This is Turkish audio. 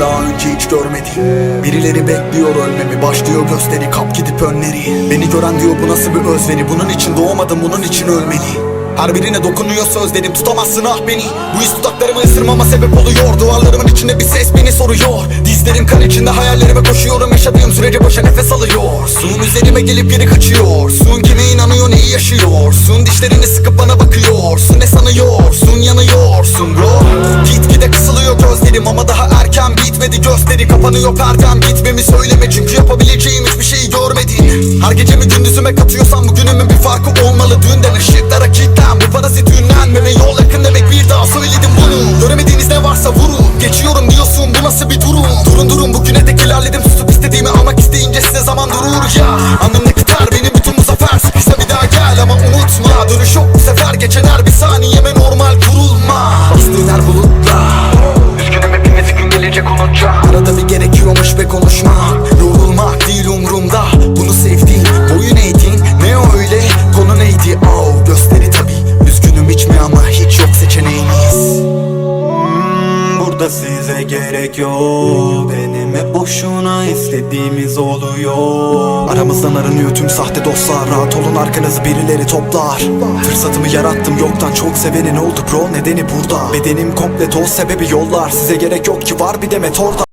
daha önce hiç görmedim Birileri bekliyor ölmemi. Başlıyor gösteri. Kap gidip önleri. Beni gören diyor bu nasıl bir özveri Bunun için doğmadım bunun için ölmeli her birine dokunuyor sözlerim tutamazsın ah beni. Bu his dudaklarımı ısırmama sebep oluyor. Duvarlarımın içinde bir ses beni soruyor. Dizlerim kan içinde hayallerime koşuyorum. Yaşadığım sürece boşa nefes alıyorsun Üzerime gelip geri kaçıyorsun Kime inanıyor neyi yaşıyorsun Dişlerini sıkıp bana bakıyorsun Ne sanıyorsun yanıyorsun bro. Gitgide kısılıyor gözlerim ama daha erken bitmedi gösteri Kapanıyor perdem gitmemi söyleme. Çünkü yapabileceğim hiçbir şeyi görmedim Her gecemi gündüzüme katıyorsam bugünümün bir farkı olmalı. Dünden ışıklara kilitlen bu parazit ünlenmeme Yol yakın demek. Bir daha söyledim bunu. Göremediğiniz ne varsa vurun. Geçiyorum diyorsun bu nasıl bir durum? Durun durun bugüne dek ilerledim. Susup istediğimi almak isteyince size zaman durur ya. Anlamda Burada size gerek yok. Benim hep boşuna istediğimiz oluyor. Aramızdan aranıyor tüm sahte dostlar. Rahat olun arkanızı birileri toplar. Fırsatımı yarattım yoktan çok sevenin oldu bro. Nedeni burada. Bedenim komple toz sebebi yollar. Size gerek yok ki var bir demet orada